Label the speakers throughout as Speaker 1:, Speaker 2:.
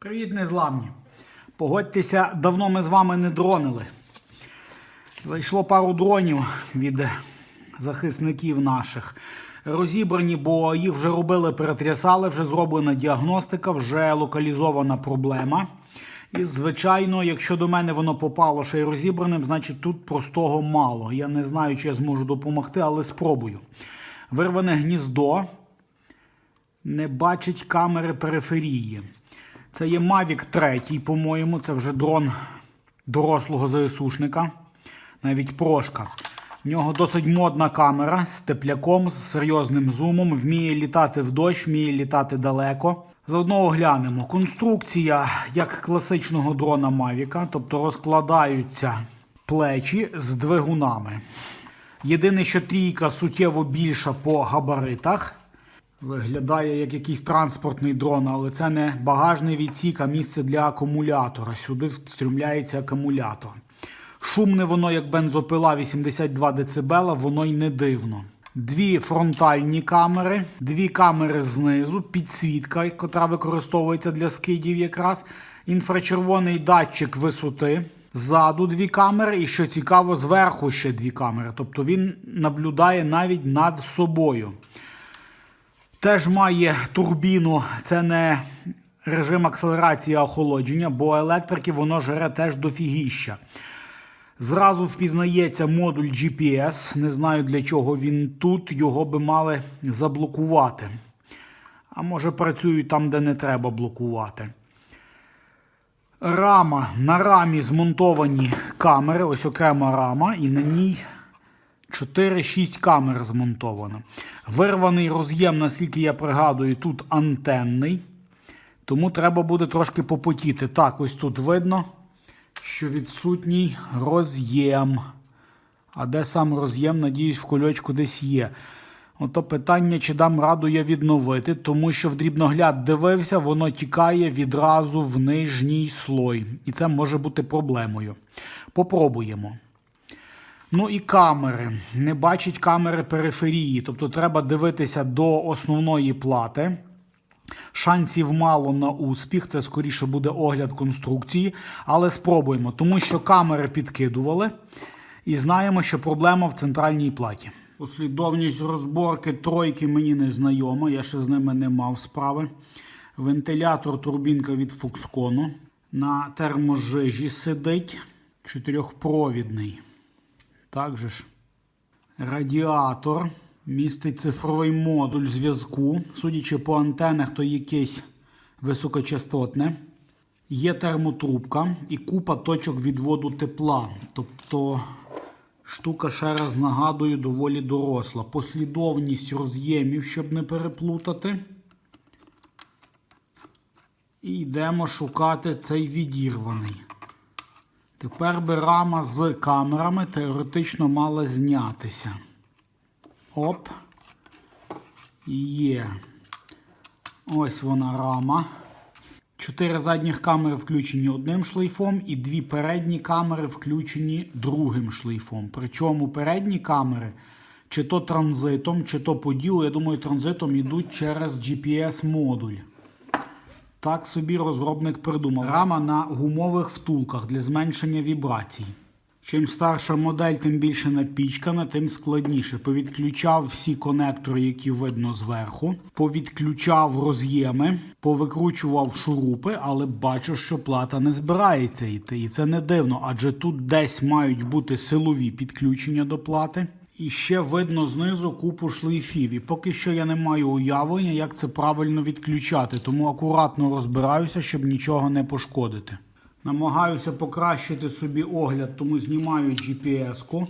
Speaker 1: Привіт, незламні. Погодьтеся, давно ми з вами не дронили. Зайшло пару дронів від захисників наших. Розібрані, бо їх вже робили, перетрясали, вже зроблена діагностика, вже локалізована проблема. І, звичайно, якщо до мене воно попало ще й розібраним, значить тут простого мало. Я не знаю, чи я зможу допомогти, але спробую. Вирване гніздо не бачить камери периферії. Це є Mavic 3, по-моєму, це вже дрон дорослого ЗСУшника, навіть прошка. В нього досить модна камера з тепляком, з серйозним зумом, вміє літати в дощ, вміє літати далеко. Заодно оглянемо. Конструкція як класичного дрона Mavic, тобто розкладаються плечі з двигунами. Єдине, що трійка суттєво більша по габаритах. Виглядає як якийсь транспортний дрон, але це не багажний відсік, а місце для акумулятора. Сюди встрімляється акумулятор. Шумне воно, як бензопила 82 дБ, воно й не дивно. Дві фронтальні камери, дві камери знизу, підсвітка, яка використовується для скидів якраз. Інфрачервоний датчик висоти. Ззаду дві камери, і що цікаво, зверху ще дві камери. Тобто він наблюдає навіть над собою. Теж має турбіну, це не режим акселерації а охолодження, бо електрики воно жере теж дофігіща. Зразу впізнається модуль GPS. Не знаю для чого він тут, його би мали заблокувати. А може працюють там, де не треба блокувати. Рама. На рамі змонтовані камери, ось окрема рама, і на ній 4-6 камер змонтовано. Вирваний роз'єм, наскільки я пригадую, тут антенний. Тому треба буде трошки попотіти. Так, ось тут видно, що відсутній роз'єм. А де сам роз'єм, надіюсь, в кульочку десь є. Ото питання, чи дам раду я відновити, тому що в дрібногляд дивився, воно тікає відразу в нижній слой. І це може бути проблемою. Попробуємо. Ну і камери. Не бачить камери периферії. Тобто треба дивитися до основної плати. Шансів мало на успіх, це скоріше буде огляд конструкції, але спробуємо, тому що камери підкидували і знаємо, що проблема в центральній платі. Послідовність розборки тройки мені не знайома, я ще з ними не мав справи. Вентилятор турбінка від Foxconn на терможижі сидить, чотирьохпровідний. Також ж радіатор містить цифровий модуль зв'язку. Судячи по антенах, то якесь високочастотне. Є термотрубка і купа точок відводу тепла. Тобто штука, ще раз нагадую, доволі доросла. Послідовність роз'ємів, щоб не переплутати. І йдемо шукати цей відірваний. Тепер би рама з камерами теоретично мала знятися. Оп. Є. Ось вона рама. Чотири задніх камери включені одним шлейфом, і дві передні камери включені другим шлейфом. Причому передні камери, чи то транзитом, чи то по ділу, я думаю, транзитом йдуть через GPS-модуль. Так собі розробник придумав. Рама на гумових втулках для зменшення вібрацій. Чим старша модель, тим більше напічкана, тим складніше. Повідключав всі конектори, які видно зверху, повідключав роз'єми, повикручував шурупи, але бачу, що плата не збирається йти. І це не дивно, адже тут десь мають бути силові підключення до плати. І ще видно знизу купу шлейфів. І поки що я не маю уявлення, як це правильно відключати, тому акуратно розбираюся, щоб нічого не пошкодити. Намагаюся покращити собі огляд, тому знімаю GPS-ку.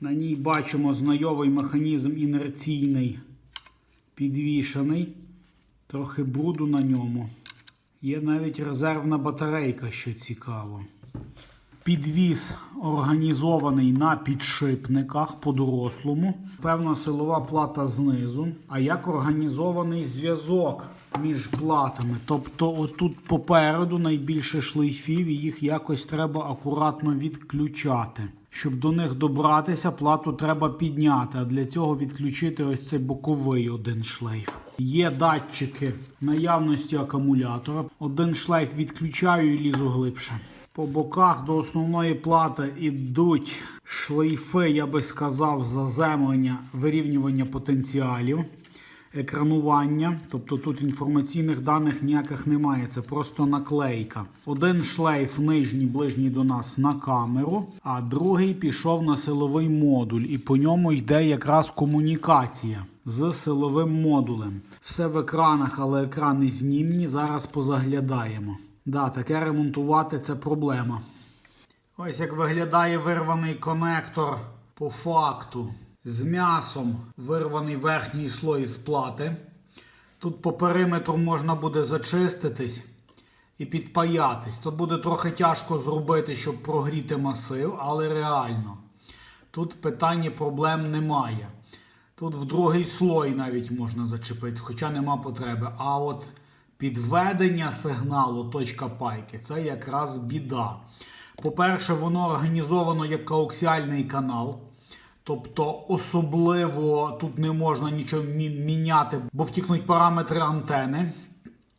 Speaker 1: На ній бачимо знайомий механізм інерційний підвішений. Трохи бруду на ньому. Є навіть резервна батарейка, що цікаво. Підвіз організований на підшипниках по-дорослому. Певна силова плата знизу. А як організований зв'язок між платами? Тобто, отут попереду найбільше шлейфів, і їх якось треба акуратно відключати. Щоб до них добратися, плату треба підняти, а для цього відключити ось цей боковий один шлейф. Є датчики наявності акумулятора. Один шлейф відключаю і лізу глибше. По боках до основної плати йдуть шлейфи, я би сказав, заземлення, вирівнювання потенціалів, екранування. Тобто тут інформаційних даних ніяких немає, це просто наклейка. Один шлейф нижній, ближній до нас на камеру, а другий пішов на силовий модуль, і по ньому йде якраз комунікація з силовим модулем. Все в екранах, але екрани знімні. Зараз позаглядаємо. Да, таке ремонтувати це проблема. Ось як виглядає вирваний конектор по факту. З м'ясом вирваний верхній слой з плати. Тут по периметру можна буде зачиститись і підпаятись. Це буде трохи тяжко зробити, щоб прогріти масив, але реально. Тут питання проблем немає. Тут в другий слой навіть можна зачепитися, хоча нема потреби. А от підведення сигналу точка пайки це якраз біда. По-перше, воно організовано як коаксіальний канал. Тобто особливо тут не можна нічого міняти, бо втікнуть параметри антени.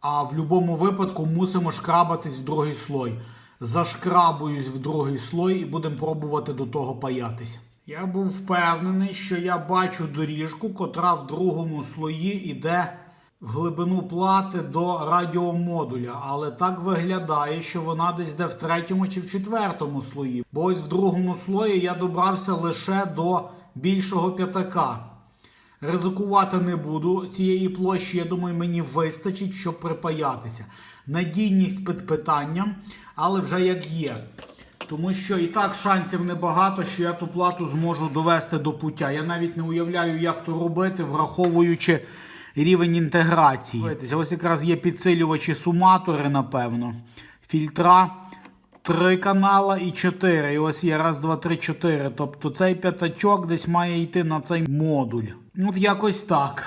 Speaker 1: А в будь-якому випадку мусимо шкрабатись в другий слой. Зашкрабуюсь в другий слой і будемо пробувати до того паятись. Я був впевнений, що я бачу доріжку, котра в другому слої йде в глибину плати до радіомодуля. Але так виглядає, що вона десь йде в третьому чи в четвертому слої. Бо ось в другому слої я добрався лише до більшого п'ятака. Ризикувати не буду цієї площі, я думаю, мені вистачить, щоб припаятися. Надійність під питанням, але вже як є. Тому що і так шансів небагато, що я ту плату зможу довести до пуття. Я навіть не уявляю, як то робити, враховуючи рівень інтеграції. Ось якраз є підсилювачі суматори, напевно. Фільтра. Три канала і чотири. І ось є раз, два, три, чотири. Тобто цей п'ятачок десь має йти на цей модуль. Ну, От якось так.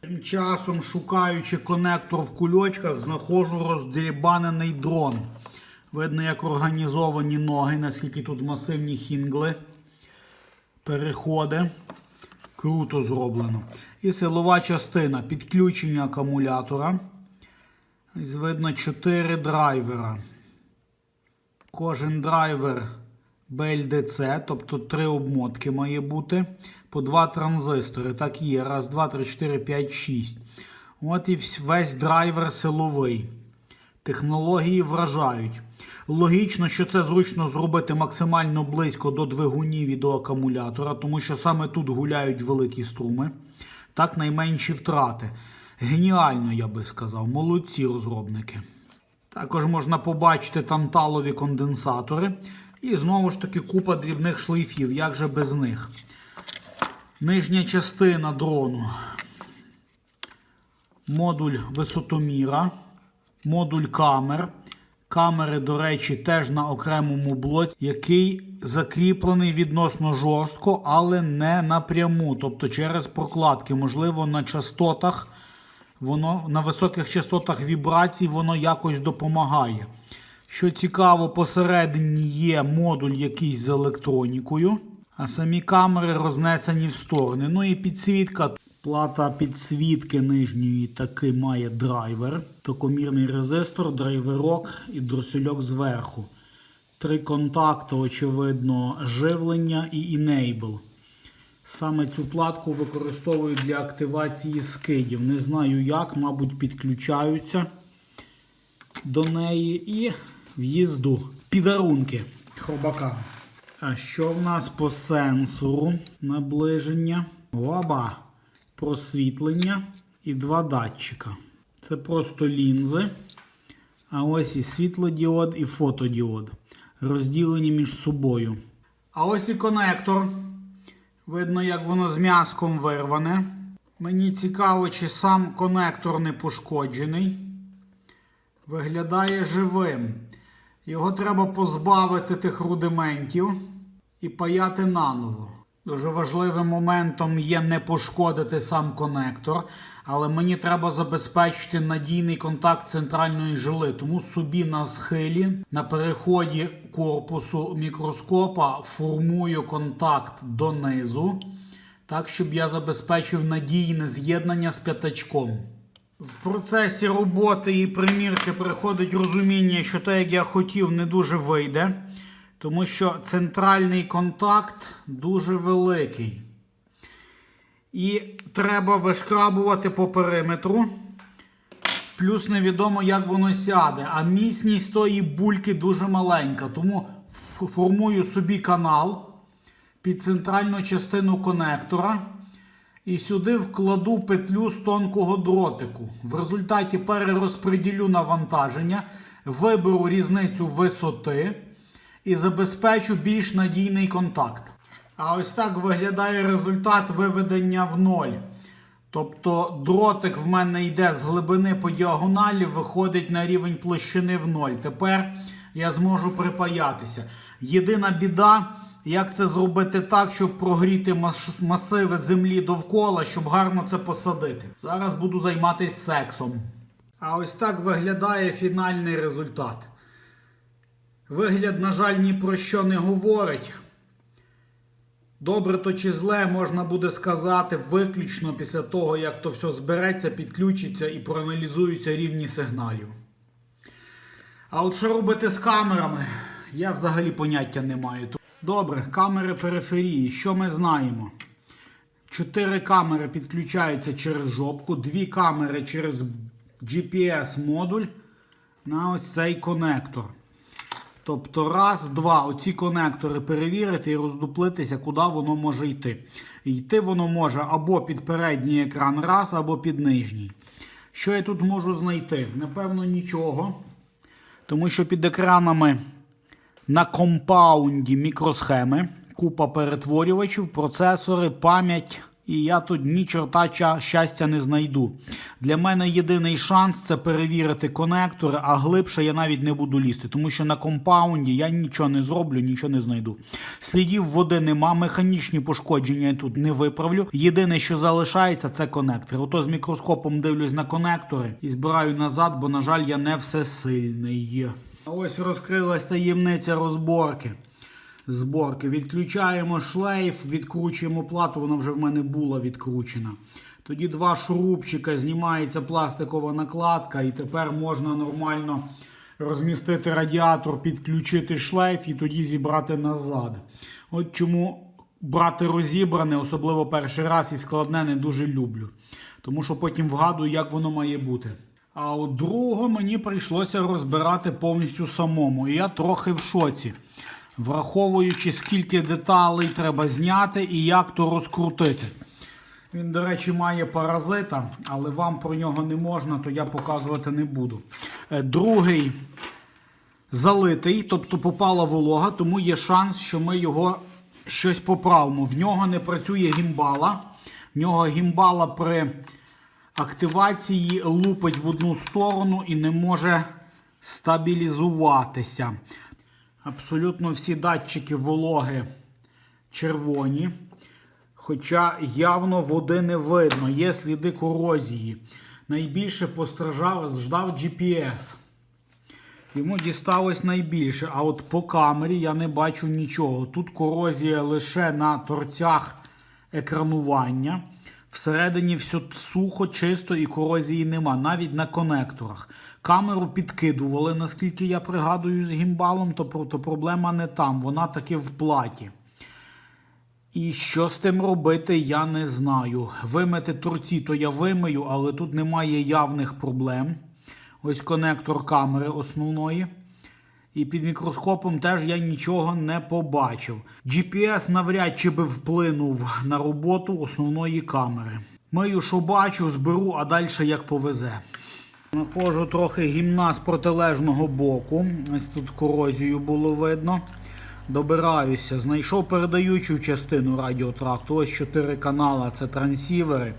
Speaker 1: Тим часом, шукаючи конектор в кульочках, знаходжу роздрібанений дрон. Видно, як організовані ноги, наскільки тут масивні хінгли. Переходи. Круто зроблено. І силова частина підключення акумулятора. Ось видно 4 драйвера. Кожен драйвер BLDC, тобто три обмотки має бути. По два транзистори. Так є. Раз, два, три, чотири, п'ять, шість. От і весь драйвер силовий. Технології вражають. Логічно, що це зручно зробити максимально близько до двигунів і до акумулятора, тому що саме тут гуляють великі струми. Так найменші втрати. Геніально, я би сказав. Молодці розробники. Також можна побачити танталові конденсатори. І знову ж таки купа дрібних шлейфів, як же без них. Нижня частина дрону. Модуль висотоміра, модуль камер. Камери, до речі, теж на окремому блоці, який закріплений відносно жорстко, але не напряму. Тобто через прокладки, можливо, на частотах воно на високих частотах вібрацій воно якось допомагає. Що цікаво, посередині є модуль якийсь з електронікою, а самі камери рознесені в сторони. Ну і підсвітка. Плата підсвітки нижньої таки має драйвер, токомірний резистор, драйверок і дросельок зверху. Три контакти, очевидно, живлення і enable. Саме цю платку використовують для активації скидів. Не знаю як, мабуть, підключаються до неї і в'їзду. Підарунки хробака. А що в нас по сенсору наближення? Оба. Просвітлення і два датчика. Це просто лінзи. А ось і світлодіод, і фотодіод. Розділені між собою. А ось і конектор. Видно, як воно з м'язком вирване. Мені цікаво, чи сам конектор не пошкоджений. Виглядає живим. Його треба позбавити тих рудиментів і паяти наново. Дуже важливим моментом є не пошкодити сам конектор, але мені треба забезпечити надійний контакт центральної жили. Тому собі на схилі на переході корпусу мікроскопа формую контакт донизу, так, щоб я забезпечив надійне з'єднання з п'ятачком. В процесі роботи і примірки приходить розуміння, що те, як я хотів, не дуже вийде, тому що центральний контакт дуже великий. І треба вишкрабувати по периметру. Плюс невідомо, як воно сяде. А міцність тої бульки дуже маленька. Тому формую собі канал під центральну частину конектора. І сюди вкладу петлю з тонкого дротику. В результаті перерозподілю навантаження, виберу різницю висоти і забезпечу більш надійний контакт. А ось так виглядає результат виведення в ноль. Тобто дротик в мене йде з глибини по діагоналі, виходить на рівень площини в ноль. Тепер я зможу припаятися. Єдина біда, як це зробити так, щоб прогріти масиви землі довкола, щоб гарно це посадити. Зараз буду займатися сексом. А ось так виглядає фінальний результат. Вигляд, на жаль, ні про що не говорить. Добре то чи зле можна буде сказати виключно після того, як то все збереться, підключиться і проаналізуються рівні сигналів. А от що робити з камерами, я взагалі поняття не маю. Добре, камери периферії. Що ми знаємо? Чотири камери підключаються через жопку, дві камери через GPS-модуль на ось цей конектор. Тобто раз, два, оці конектори перевірити і роздуплитися, куди воно може йти. Йти воно може або під передній екран, раз, або під нижній. Що я тут можу знайти? Напевно, нічого. Тому що під екранами на компаунді мікросхеми, купа перетворювачів, процесори, пам'ять. І я тут ні чорта щастя не знайду. Для мене єдиний шанс це перевірити конектори, а глибше я навіть не буду лізти, тому що на компаунді я нічого не зроблю, нічого не знайду. Слідів води нема, механічні пошкодження я тут не виправлю. Єдине, що залишається, це конектор. Ото з мікроскопом дивлюсь на конектори і збираю назад, бо, на жаль, я не всесильний. Ось розкрилась таємниця розборки зборки. Відключаємо шлейф, відкручуємо плату, вона вже в мене була відкручена. Тоді два шурупчика, знімається пластикова накладка, і тепер можна нормально розмістити радіатор, підключити шлейф і тоді зібрати назад. От чому брати розібране, особливо перший раз і складне, не дуже люблю. Тому що потім вгадую, як воно має бути. А от другого мені прийшлося розбирати повністю самому. І я трохи в шоці враховуючи, скільки деталей треба зняти і як то розкрутити. Він, до речі, має паразита, але вам про нього не можна, то я показувати не буду. Е, Другий залитий, тобто попала волога, тому є шанс, що ми його щось поправимо. В нього не працює гімбала. В нього гімбала при активації лупить в одну сторону і не може стабілізуватися. Абсолютно всі датчики вологи червоні. Хоча явно води не видно, є сліди корозії. Найбільше постраждав ждав GPS. Йому дісталось найбільше. А от по камері я не бачу нічого. Тут корозія лише на торцях екранування. Всередині все сухо, чисто і корозії нема, навіть на конекторах. Камеру підкидували, наскільки я пригадую, з гімбалом, то, то проблема не там, вона таки в платі. І що з тим робити, я не знаю. Вимити торці, то я вимию, але тут немає явних проблем. Ось конектор камери основної. І під мікроскопом теж я нічого не побачив. GPS навряд чи би вплинув на роботу основної камери. Мию, що бачу, зберу, а далі як повезе. Находжу трохи гімна з протилежного боку. Ось тут корозію було видно. Добираюся. Знайшов передаючу частину радіотракту. Ось чотири канали, це трансівери.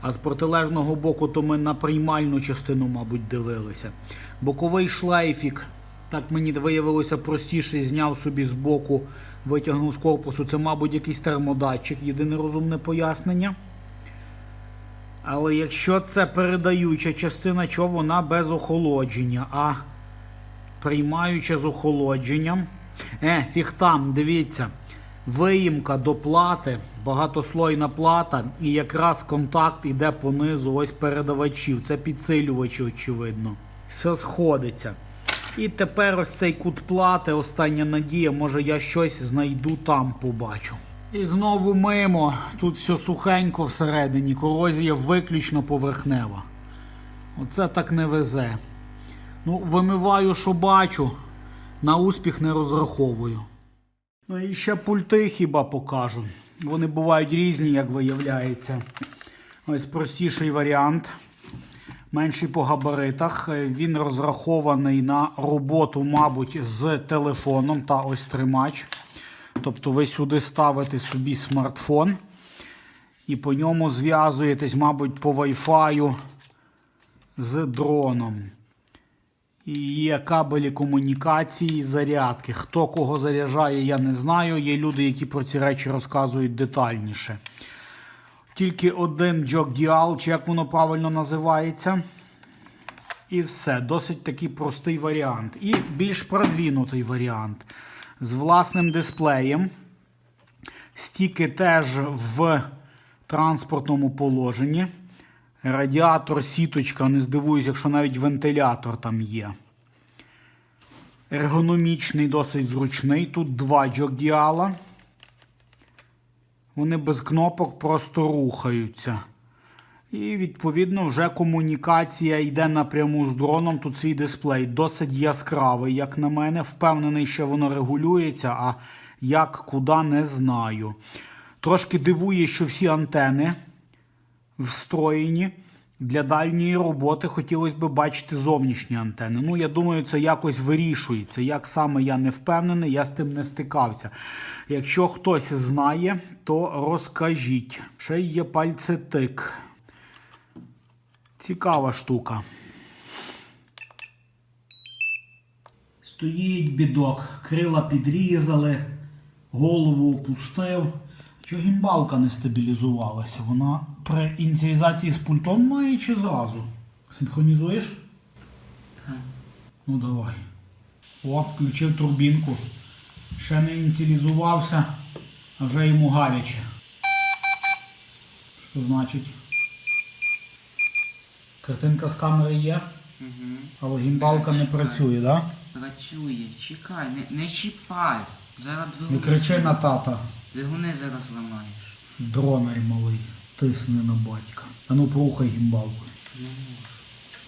Speaker 1: А з протилежного боку то ми на приймальну частину, мабуть, дивилися. Боковий шлейфік, так мені виявилося простіше, зняв собі з боку, витягнув з корпусу. Це, мабуть, якийсь термодатчик, єдине розумне пояснення. Але якщо це передаюча частина, чого вона без охолодження, а приймаюча з охолодженням, Е, фіг там, дивіться. Виїмка до плати, багатослойна плата, і якраз контакт іде понизу ось передавачів. Це підсилювачі, очевидно. Все сходиться. І тепер ось цей кут плати, остання надія, може я щось знайду там, побачу. І знову мимо. Тут все сухенько всередині, корозія виключно поверхнева. Оце так не везе. Ну, вимиваю, що бачу, на успіх не розраховую. Ну і ще пульти хіба покажу. Вони бувають різні, як виявляється. Ось простіший варіант. Менший по габаритах. Е, Він розрахований на роботу, мабуть, з телефоном та ось тримач. Тобто ви сюди ставите собі смартфон і по ньому зв'язуєтесь, мабуть, по Wi-Fi з дроном. І є кабелі комунікації, зарядки. Хто кого заряджає, я не знаю. Є люди, які про ці речі розказують детальніше. Тільки один джок-діал, чи як воно правильно називається. І все. Досить такий простий варіант. І більш продвинутий варіант з власним дисплеєм. Стіки теж в транспортному положенні. Радіатор, сіточка, не здивуюсь, якщо навіть вентилятор там є. Ергономічний, досить зручний. Тут два джок-діала. Вони без кнопок просто рухаються. І, відповідно, вже комунікація йде напряму з дроном. Тут свій дисплей досить яскравий, як на мене. Впевнений, що воно регулюється, а як, куди, не знаю. Трошки дивує, що всі антени встроєні. Для дальньої роботи хотілося б бачити зовнішні антени. Ну, я думаю, це якось вирішується. Як саме я не впевнений, я з тим не стикався. Якщо хтось знає, то розкажіть. Ще є пальцетик. Цікава штука. Стоїть бідок, крила підрізали, голову опустив. Чого гімбалка не стабілізувалася? Вона при ініціалізації з пультом має чи зразу? Синхронізуєш? Так. Ну давай. О, включив турбінку. Ще не ініціалізувався, а вже йому гаряче. Що значить? Картинка з камери є,
Speaker 2: Угу.
Speaker 1: але гімбалка не працює, так? Да?
Speaker 2: Працює, чекай, не, не чіпай. Зараз
Speaker 1: Не кричи на тата.
Speaker 2: Двигуни зараз ламаєш.
Speaker 1: Дронер малий. Тисни на батька. А ну порухай гімбалку.
Speaker 2: Не можу.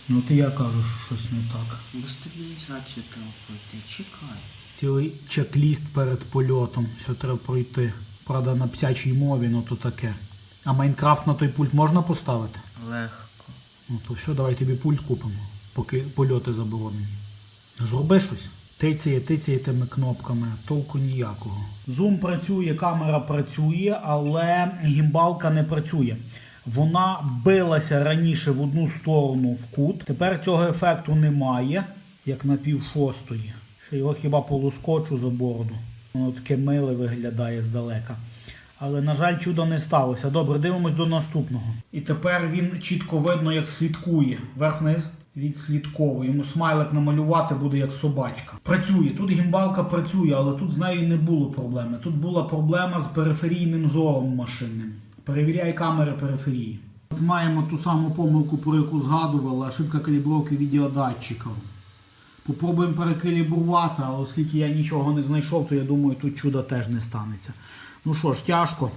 Speaker 1: Ну ти я кажу, що щось не так.
Speaker 2: Бо стабілізацію треба пройти. Чекай.
Speaker 1: Цілий чек-ліст перед польотом. Все треба пройти. Правда, на псячій мові, ну то таке. А Майнкрафт на той пульт можна поставити?
Speaker 2: Легко.
Speaker 1: Ну то все, давай тобі пульт купимо, поки польоти заборонені. Зроби щось. Тицяє, тицяє тими кнопками, толку ніякого. Зум працює, камера працює, але гімбалка не працює. Вона билася раніше в одну сторону в кут. Тепер цього ефекту немає, як на пів шостої. Ще його хіба полускочу за бороду. Воно таке миле виглядає здалека. Але, на жаль, чудо не сталося. Добре, дивимось до наступного. І тепер він чітко видно, як слідкує. Верх-вниз відслідковує. Йому смайлик намалювати буде як собачка. Працює. Тут гімбалка працює, але тут з нею не було проблеми. Тут була проблема з периферійним зором машинним. Перевіряй камери периферії. От маємо ту саму помилку, про яку згадували, ошибка калібровки відеодатчиків. Попробуємо перекалібрувати, але оскільки я нічого не знайшов, то я думаю, тут чуда теж не станеться. Ну що ж, тяжко.